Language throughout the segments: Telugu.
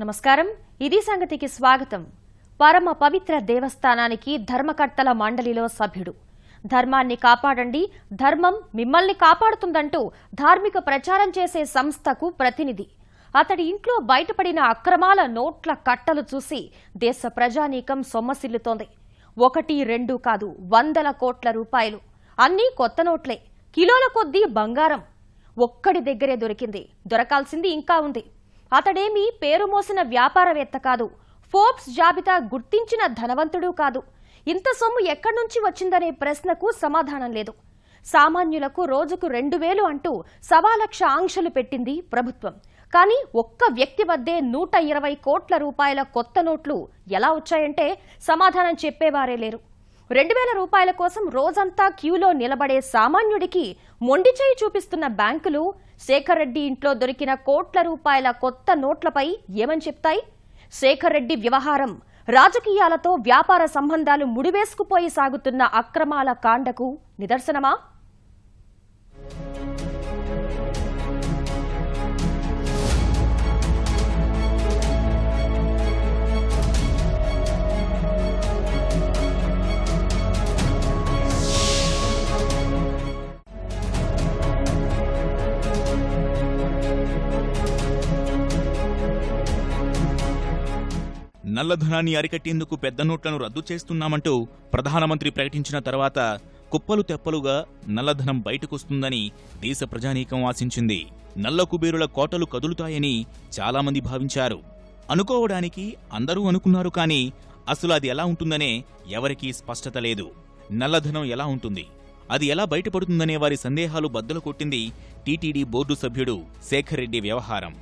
నమస్కారం. ఇది సంగతికి స్వాగతం. పరమ పవిత్ర దేవస్థానానికి ధర్మకర్తల మండలిలో సభ్యుడు. ధర్మాన్ని కాపాడండి ధర్మం మిమ్మల్ని కాపాడుతుందంటూ ధార్మిక ప్రచారం చేసే సంస్థకు ప్రతినిధి. అతడి ఇంట్లో బయటపడిన అక్రమాల నోట్ల కట్టలు చూసి దేశ ప్రజానీకం సొమ్మసిల్లుతోంది. ఒకటి రెండు కాదు వందల కోట్ల రూపాయలు. అన్నీ కొత్త నోట్లే. కిలోల కొద్దీ బంగారం. ఒక్కడి దగ్గరే దొరికింది. దొరకాల్సింది ఇంకా ఉంది. అతడేమీ పేరు మోసిన వ్యాపారవేత్త కాదు. ఫోర్బ్స్ జాబితా గుర్తించిన ధనవంతుడు కాదు. ఇంత సొమ్ము ఎక్కడి నుంచి వచ్చిందనే ప్రశ్నకు సమాధానం లేదు. సామాన్యులకు రోజుకు రెండు వేలు అంటూ సవా లక్ష ఆంక్షలు పెట్టింది ప్రభుత్వం. కానీ ఒక్క వ్యక్తి వద్దే నూట ఇరవై కోట్ల రూపాయల కొత్త నోట్లు ఎలా వచ్చాయంటే సమాధానం చెప్పేవారే లేరు. రెండు వేల రూపాయల కోసం రోజంతా క్యూలో నిలబడే సామాన్యుడికి మొండి చేయి చూపిస్తున్న బ్యాంకులు శేఖర్ రెడ్డి ఇంట్లో దొరికిన కోట్ల రూపాయల కొత్త నోట్లపై ఏమని చెప్తాయి? శేఖర్ రెడ్డి వ్యవహారం రాజకీయాలతో వ్యాపార సంబంధాలు ముడివేసుకుపోయి సాగుతున్న అక్రమాల కాండకు నిదర్శనమా? నల్లధనాన్ని అరికట్టేందుకు పెద్ద నోట్లను రద్దు చేస్తున్నామంటూ ప్రధానమంత్రి ప్రకటించిన తర్వాత కుప్పలు తెప్పలుగా నల్లధనం బయటకొస్తుందని దేశ ప్రజానీకం ఆశించింది. నల్ల కుబేరుల కోటలు కదులుతాయని చాలామంది భావించారు. అనుకోవడానికి అందరూ అనుకున్నారు కానీ అసలు అది ఎలా ఉంటుందనే ఎవరికీ స్పష్టత లేదు. నల్లధనం ఎలా ఉంటుంది? అది ఎలా బయటపడుతుందనే వారి సందేహాలు బద్దలు కొట్టింది టీటీడీ బోర్డు సభ్యుడు శేఖర్ రెడ్డి వ్యవహారం.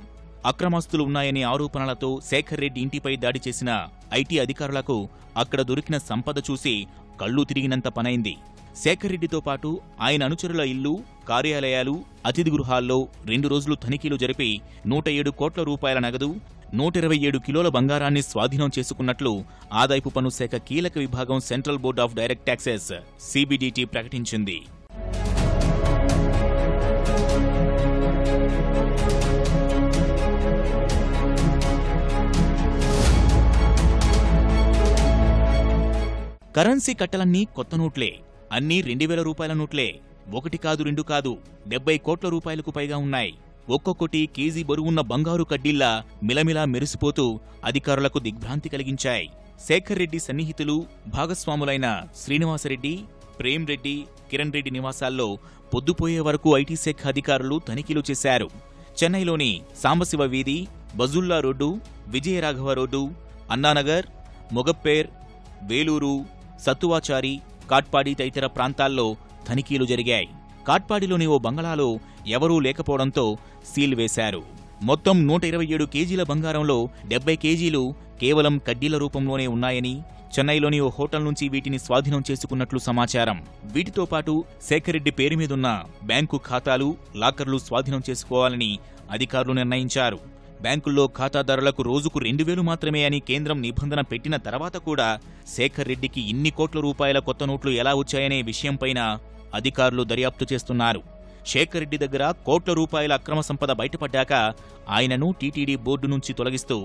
అక్రమాస్తులు ఉన్నాయనే ఆరోపణలతో శేఖర్ రెడ్డి ఇంటిపై దాడి చేసిన ఐటీ అధికారులకు అక్కడ దొరికిన సంపద చూసి కళ్ళు తిరిగినంత పనైంది. శేఖర్ రెడ్డితో పాటు ఆయన అనుచరుల ఇల్లు కార్యాలయాలు అతిథి గృహాల్లో రెండు రోజులు తనిఖీలు జరిపి నూట ఏడు కోట్ల రూపాయల నగదు నూట ఇరవై ఏడు కిలోల బంగారాన్ని స్వాధీనం చేసుకున్నట్లు ఆదాయపు పన్ను శాఖ కీలక విభాగం central board of direct taxes CBDT ప్రకటించింది. కరెన్సీ కట్టలన్నీ కొత్త నోట్లే. అన్నీ రెండు వేల రూపాయల నోట్లే. ఒకటి కాదు రెండు కాదు డెబ్బై కోట్ల రూపాయలకు పైగా ఉన్నాయి. ఒక్కొక్కటి కేజీ బరువున్న బంగారు కడ్డీల్లా మిలమిలా మెరిసిపోతూ అధికారులకు దిగ్భ్రాంతి కలిగించాయి. శేఖర్ రెడ్డి సన్నిహితులు భాగస్వాములైన శ్రీనివాసరెడ్డి ప్రేమ్ రెడ్డి కిరణ్ రెడ్డి నివాసాల్లో పొద్దుపోయే వరకు ఐటీ శాఖ అధికారులు తనిఖీలు చేశారు. చెన్నైలోని సాంబశివ వీధి బజుల్లా రోడ్డు విజయరాఘవ రోడ్డు అన్నానగర్ మొగప్పేర్ వేలూరు సత్తువాచారి కాట్పాడి తదితర ప్రాంతాల్లో తనిఖీలు జరిగాయి. కాట్పాడిలోని ఓ బంగళాలో ఎవరూ లేకపోవడంతో సీల్ వేశారు. మొత్తం నూట ఇరవై ఏడు కేజీల బంగారంలో డెబ్బై కేజీలు కేవలం కడ్డీల రూపంలోనే ఉన్నాయని చెన్నైలోని ఓ హోటల్ నుంచి వీటిని స్వాధీనం చేసుకున్నట్లు సమాచారం. వీటితో పాటు శేఖర్ రెడ్డి పేరు మీదున్న బ్యాంకు ఖాతాలు లాకర్లు స్వాధీనం చేసుకోవాలని అధికారులు నిర్ణయించారు. బ్యాంకుల్లో ఖాతాదారులకు రోజుకు రెండు వేలు మాత్రమే అని కేంద్రం నిబంధన పెట్టిన తర్వాత కూడా శేఖర్ రెడ్డికి ఇన్ని కోట్ల రూపాయల కొత్త నోట్లు ఎలా వచ్చాయనే విషయంపైన అధికారులు దర్యాప్తు చేస్తున్నారు. శేఖర్ రెడ్డి దగ్గర కోట్ల రూపాయల అక్రమ సంపద బయటపడ్డాక ఆయనను టీటీడీ బోర్డు నుంచి తొలగిస్తూ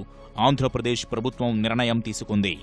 ఆంధ్రప్రదేశ్ ప్రభుత్వం నిర్ణయం తీసుకుంది.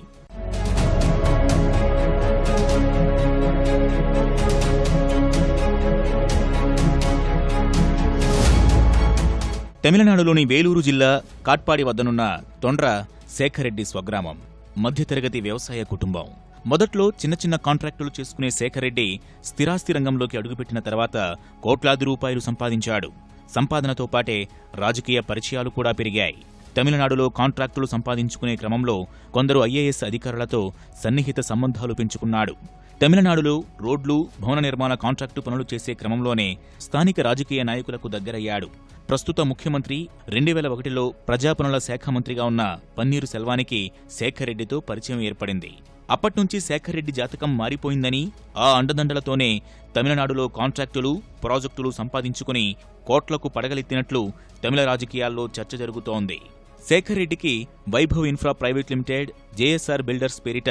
తమిళనాడులోని వేలూరు జిల్లా కాట్పాడి వద్దనున్న తొండ్ర శేఖరెడ్డి స్వగ్రామం మధ్యతరగతి వ్యవసాయ కుటుంబం. మొదట్లో చిన్న చిన్న కాంట్రాక్టులు చేసుకునే శేఖరెడ్డి స్థిరాస్తి రంగంలోకి అడుగుపెట్టిన తర్వాత కోట్లాది రూపాయలు సంపాదించాడు. సంపాదనతో పాటే రాజకీయ పరిచయాలు కూడా పెరిగాయి. తమిళనాడులో కాంట్రాక్టులు సంపాదించుకునే క్రమంలో కొందరు ఐఏఎస్ అధికారులతో సన్నిహిత సంబంధాలు పెంచుకున్నాడు. తమిళనాడులో రోడ్లు భవన నిర్మాణ కాంట్రాక్టు పనులు చేసే క్రమంలోనే స్థానిక రాజకీయ నాయకులకు దగ్గరయ్యాడు. ప్రస్తుత ముఖ్యమంత్రి రెండు వేల ఒకటిలో ప్రజాపనుల శాఖ మంత్రిగా ఉన్న పన్నీరు సెల్వానికి శేఖర్ రెడ్డితో పరిచయం ఏర్పడింది. అప్పట్నుంచి శేఖర్ రెడ్డి జాతకం మారిపోయిందని ఆ అండదండలతోనే తమిళనాడులో కాంట్రాక్టులు ప్రాజెక్టులు సంపాదించుకుని కోట్లకు పడగలెత్తినట్లు తమిళ రాజకీయాల్లో చర్చ జరుగుతోంది. శేఖర్ రెడ్డికి Vaibhav infra private limited JSR builders పేరిట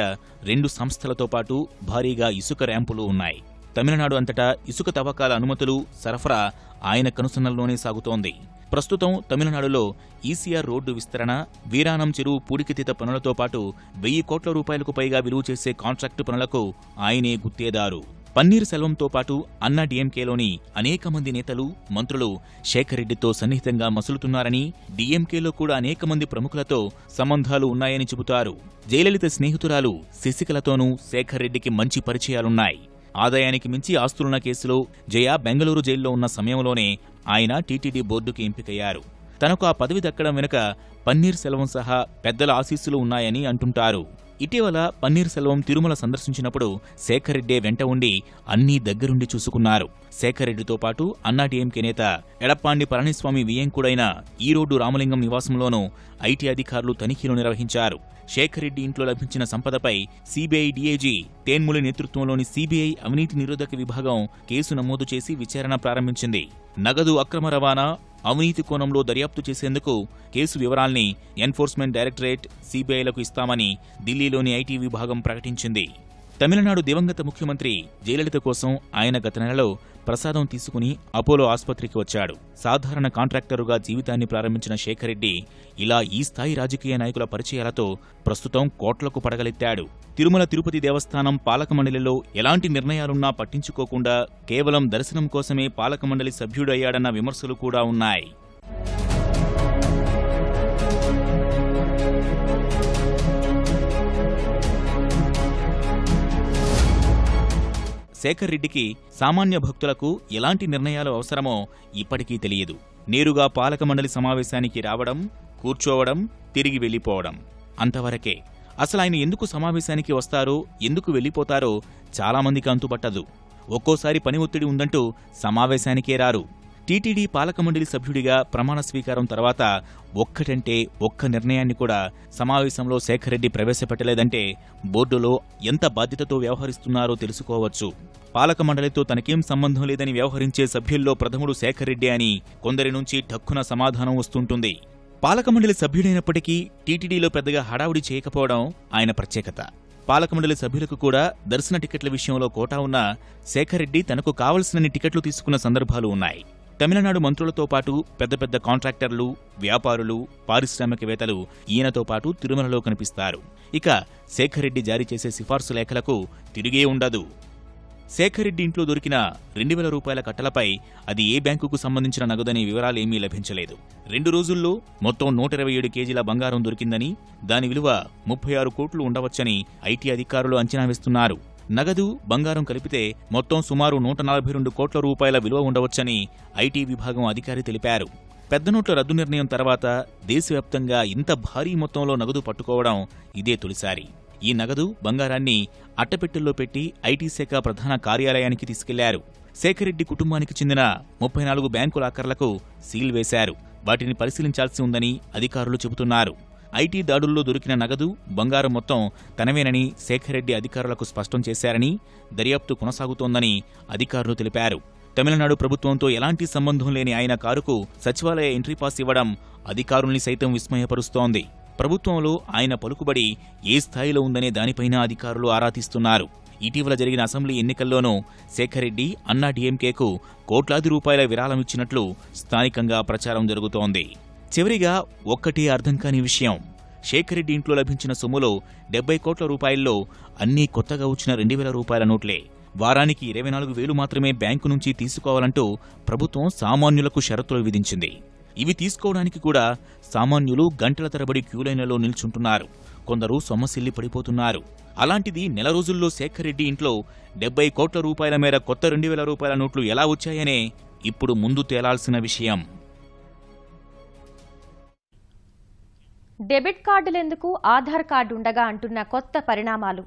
రెండు సంస్థలతో పాటు భారీగా ఇసుక ర్యాంపులు ఉన్నాయి. తమిళనాడు అంతటా ఇసుక తవ్వకాల అనుమతులు సరఫరా ఆయన కనుసన్నల్లోనే సాగుతోంది. ప్రస్తుతం తమిళనాడులో ఈసీఆర్ రోడ్డు విస్తరణ వీరానం చెరువు పూడికితీత పనులతో పాటు వెయ్యి కోట్ల రూపాయలకు పైగా విలువ చేసే కాంట్రాక్టు పనులకు ఆయనే గుత్తేదారు. పన్నీర్ సెల్వంతో పాటు అన్నా డీఎంకేలోని అనేక మంది నేతలు మంత్రులు శేఖర్ రెడ్డితో సన్నిహితంగా మసులుతున్నారని డీఎంకేలో కూడా అనేక మంది ప్రముఖులతో సంబంధాలు ఉన్నాయని చెబుతారు. జయలలిత స్నేహితురాలు శశికలతోనూ శేఖర్ రెడ్డికి మంచి పరిచయాలున్నాయి. ఆదాయానికి మించి ఆస్తులున్న కేసులో జయ బెంగళూరు జైల్లో ఉన్న సమయంలోనే ఆయన టీటీడీ బోర్డుకి ఎంపికయ్యారు. తనకు ఆ పదవి దక్కడం వెనుక పన్నీర్ సెల్వం సహా పెద్దల ఆశీస్సులు ఉన్నాయని అంటుంటారు. ఇటీవల పన్నీర్ సెల్వం తిరుమల సందర్శించినప్పుడు శేఖర్రెడ్డే వెంట ఉండి అన్నీ దగ్గరుండి చూసుకున్నారు. శేఖరెడ్డితో పాటు అన్నాడీఎంకే నేత ఎడప్పాండి పళనిస్వామి వియంకుడైన ఈరోడ్డు రామలింగం నివాసంలోనూ ఐటీ అధికారులు తనిఖీలు నిర్వహించారు. శేఖరెడ్డి ఇంట్లో లభించిన సంపదపై సీబీఐ డీఏజీ తేన్ములి నేతృత్వంలోని సీబీఐ అవినీతి నిరోధక విభాగం కేసు నమోదు చేసి విచారణ ప్రారంభించింది. నగదు అక్రమ రవాణా అవినీతి కోణంలో దర్యాప్తు చేసేందుకు కేసు వివరాల్ని ఎన్ఫోర్స్మెంట్ డైరెక్టరేట్ సిబిఐలకు ఇస్తామని ఢిల్లీలోని ఐటీ విభాగం ప్రకటించింది. తమిళనాడు దివంగత ముఖ్యమంత్రి జయలలిత కోసం ఆయన గత నెలలో ప్రసాదం తీసుకుని అపోలో ఆసుపత్రికి వచ్చాడు. సాధారణ కాంట్రాక్టరుగా జీవితాన్ని ప్రారంభించిన శేఖర్ రెడ్డి ఇలా ఈ స్థాయి రాజకీయ నాయకుల పరిచయాలతో ప్రస్తుతం కోట్లకు పడగలెత్తాడు. తిరుమల తిరుపతి దేవస్థానం పాలక మండలిలో ఎలాంటి నిర్ణయాలున్నా పట్టించుకోకుండా కేవలం దర్శనం కోసమే పాలక మండలి సభ్యుడయ్యాడన్న విమర్శలు కూడా ఉన్నాయి. శేఖర్ రెడ్డికి సామాన్య భక్తులకు ఎలాంటి నిర్ణయాలు అవసరమో ఇప్పటికీ తెలియదు. నేరుగా పాలక మండలి సమావేశానికి రావడం కూర్చోవడం తిరిగి వెళ్ళిపోవడం. అంతవరకే. అసలు ఆయన ఎందుకు సమావేశానికి వస్తారో ఎందుకు వెళ్ళిపోతారో చాలామందికి అంతుపట్టదు. ఒక్కోసారి పని ఒత్తిడి ఉందంటూ సమావేశానికే రారు. టీటీడీ పాలక మండలి సభ్యుడిగా ప్రమాణ స్వీకారం తర్వాత ఒక్కటంటే ఒక్క నిర్ణయాన్ని కూడా సమావేశంలో శేఖర్ రెడ్డి ప్రవేశపెట్టలేదంటే బోర్డులో ఎంత బాధ్యతతో వ్యవహరిస్తున్నారో తెలుసుకోవచ్చు. పాలక మండలితో తనకేం సంబంధం లేదని వ్యవహరించే సభ్యుల్లో ప్రథముడు శేఖర్ రెడ్డి అని కొందరి నుంచి ఠక్కున సమాధానం వస్తుంటుంది. పాలక మండలి సభ్యుడైనప్పటికీ టీటీడీలో పెద్దగా హడావుడి చేయకపోవడం ఆయన ప్రత్యేకత. పాలకమండలి సభ్యులకు కూడా దర్శన టికెట్ల విషయంలో కోటా ఉన్న శేఖర్ రెడ్డి తనకు కావలసినన్ని టికెట్లు తీసుకున్న సందర్భాలు ఉన్నాయి. తమిళనాడు మంత్రులతో పాటు పెద్ద పెద్ద కాంట్రాక్టర్లు వ్యాపారులు పారిశ్రామికవేత్తలు ఈయనతో పాటు తిరుమలలో కనిపిస్తారు. ఇక శేఖర్ రెడ్డి జారీ చేసే సిఫార్సు లేఖలకు తిరిగే ఉండదు. శేఖర్ రెడ్డి ఇంట్లో దొరికిన రెండు వేల రూపాయల కట్టలపై అది ఏ బ్యాంకుకు సంబంధించిన నగదనే వివరాలేమీ లభించలేదు. రెండు రోజుల్లో మొత్తం నూట ఇరవై ఏడు కేజీల బంగారం దొరికిందని దాని విలువ ముప్పై ఆరు కోట్లు ఉండవచ్చని ఐటీ అధికారులు అంచనా వేస్తున్నారు. నగదు బంగారం కలిపితే మొత్తం సుమారు నూట నలభై రెండు కోట్ల రూపాయల విలువ ఉండవచ్చని ఐటీ విభాగం అధికారి తెలిపారు. పెద్ద నోట్ల రద్దు నిర్ణయం తర్వాత దేశవ్యాప్తంగా ఇంత భారీ మొత్తంలో నగదు పట్టుకోవడం ఇదే తొలిసారి. ఈ నగదు బంగారాన్ని అట్టపెట్టెల్లో పెట్టి ఐటీ శాఖ ప్రధాన కార్యాలయానికి తీసుకెళ్ళారు. శేఖరెడ్డి కుటుంబానికి చెందిన ముప్పై నాలుగు బ్యాంకు లాకర్లకు సీల్ వేశారు. వాటిని పరిశీలించాల్సి ఉందని అధికారులు చెబుతున్నారు. ఐటీ దాడుల్లో దొరికిన నగదు బంగారం మొత్తం తనవేనని శేఖర్ రెడ్డి అధికారులకు స్పష్టం చేశారని దర్యాప్తు కొనసాగుతోందని అధికారులు తెలిపారు. తమిళనాడు ప్రభుత్వంతో ఎలాంటి సంబంధం లేని ఆయన కారుకు సచివాలయ ఎంట్రీ పాస్ ఇవ్వడం అధికారుల్ని సైతం విస్మయపరుస్తోంది. ప్రభుత్వంలో ఆయన పలుకుబడి ఏ స్థాయిలో ఉందనే దానిపైన అధికారులు ఆరా తీస్తున్నారు. ఇటీవల జరిగిన అసెంబ్లీ ఎన్నికల్లోనూ శేఖరెడ్డి అన్నా డీఎంకేకు కోట్లాది రూపాయల విరాళం ఇచ్చినట్లు స్థానికంగా ప్రచారం జరుగుతోంది. చివరిగా ఒక్కటి అర్థం కాని విషయం. శేఖర్ రెడ్డి ఇంట్లో లభించిన సొమ్ములో డెబ్బై కోట్ల రూపాయల్లో అన్నీ కొత్తగా వచ్చిన రెండు వేల రూపాయల నోట్లే. వారానికి ఇరవై నాలుగు వేలు మాత్రమే బ్యాంకు నుంచి తీసుకోవాలంటూ ప్రభుత్వం సామాన్యులకు షరతులు విధించింది. ఇవి తీసుకోవడానికి కూడా సామాన్యులు గంటల తరబడి క్యూలైన్లలో నిల్చుంటున్నారు. కొందరు సొమ్మసిల్లి పడిపోతున్నారు. అలాంటిది నెల రోజుల్లో శేఖర్ రెడ్డి ఇంట్లో డెబ్బై కోట్ల రూపాయల మేర కొత్త రెండు వేల రూపాయల నోట్లు ఎలా వచ్చాయనే ఇప్పుడు ముందు తేలాల్సిన విషయం. డెబిట్ కార్డులెందుకు ఆధార్ కార్డు ఉండగా అంటున్న కొత్త పరిణామాలు.